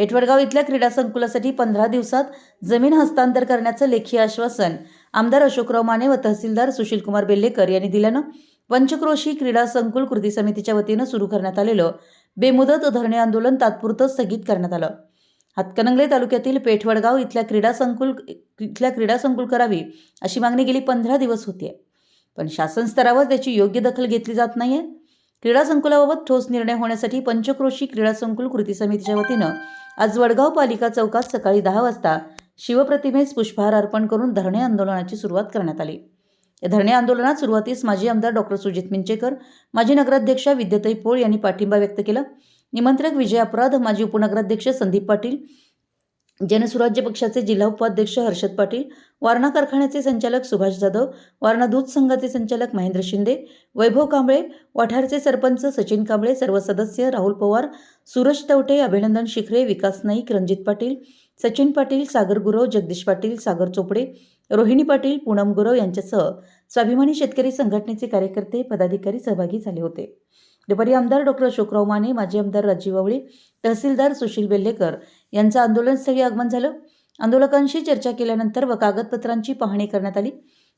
पेठवडगाव इथल्या क्रीडा संकुलासाठी पंधरा दिवसात जमीन हस्तांतर करण्याचं लेखी आश्वासन. आमदार अशोकराव माने व तहसीलदार सुशीलकुमार बेल्लेकर यांनी दिल्यानं पंचक्रोशी क्रीडा संकुल कृती समितीच्या वतीनं सुरू करण्यात आलेलं बेमुदत धरणे आंदोलन तात्पुरतं स्थगित करण्यात आलं. हातकणंगले तालुक्यातील पेठवडगाव इथल्या क्रीडा संकुल इथल्या क्रीडा संकुल करावी अशी मागणी गेली पंधरा दिवस होती पण शासन स्तरावर त्याची योग्य दखल घेतली जात नाहीये. क्रीडा संकुलाबाबत ठोस निर्णय होण्यासाठी पंचक्रोशी क्रीडा संकुल कृती समितीच्या वतीनं आज वडगाव पालिका चौकात सकाळी दहा वाजता शिवप्रतिमेस पुष्पहार अर्पण करून धरणे आंदोलनाची सुरुवात करण्यात आली. या धरणे आंदोलनात सुरुवातीस माजी आमदार डॉक्टर सुजित मिंचेकर माजी नगराध्यक्षा विद्याताई पोळ यांनी पाठिंबा व्यक्त केला. निमंत्रक विजय अपराध माजी उपनगराध्यक्ष संदीप पाटील जनसुराज्य पक्षाचे जिल्हा उपाध्यक्ष हर्षद पाटील वारणा कारखान्याचे संचालक सुभाष जाधव वारणा दूध संघाचे संचालक महेंद्र शिंदे वैभव कांबळे वाठारचे सरपंच सचिन कांबळे सर्व सदस्य राहुल पवार सूरज तवटे अभिनंदन शिखरे विकास नाईक रणजित पाटील सचिन पाटील सागर गुरव जगदीश पाटील सागर चोपडे रोहिणी पाटील पूनम गुरव यांच्यासह स्वाभिमानी शेतकरी संघटनेचे कार्यकर्ते पदाधिकारी सहभागी झाले होते. दुपारी आमदार डॉक्टर अशोकराव माने माजी आमदार राजीव आवळी तहसीलदार सुशील बेल्लेकर यांचं आंदोलनस्थळी आगमन झालं. आंदोलकांशी चर्चा केल्यानंतर व कागदपत्रांची पाहणी करण्यात आली.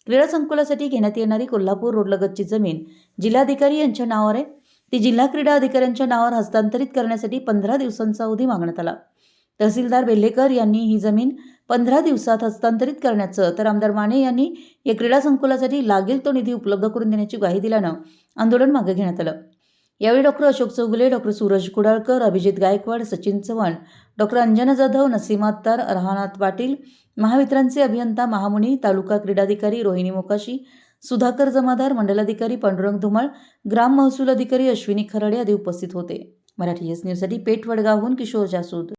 क्रीडा संकुलासाठी घेण्यात येणारी कोल्हापूर रोडलगतची जमीन जिल्हाधिकारी यांच्या नावावर आहे. ती जिल्हा क्रीडा अधिकाऱ्यांच्या नावावर हस्तांतरित करण्यासाठी पंधरा दिवसांचा अवधी मागण्यात आला. तहसीलदार बेल्लेकर यांनी ही जमीन पंधरा दिवसात हस्तांतरित करण्याचं तर आमदार माने यांनी या क्रीडा संकुलासाठी लागेल तो निधी उपलब्ध करून देण्याची ग्वाही दिल्यानं आंदोलन मागे घेण्यात आलं. यावेळी doctor Ashok Chougule doctor Suraj Kudalkar Abhijit Gaikwad Sachin Chavan doctor Anjana Jadhav Naseem Attar Rahanath Patil महावितरणचे अभियंता महामुनी तालुका क्रीडाधिकारी रोहिणी मोकाशी सुधाकर जमादार मंडलाधिकारी पांडुरंग धुमाळ ग्राम महसूल अधिकारी अश्विनी खराडे आदी उपस्थित होते. मराठी एस न्यूजसाठी पेठ वडगावहून किशोर जासूद.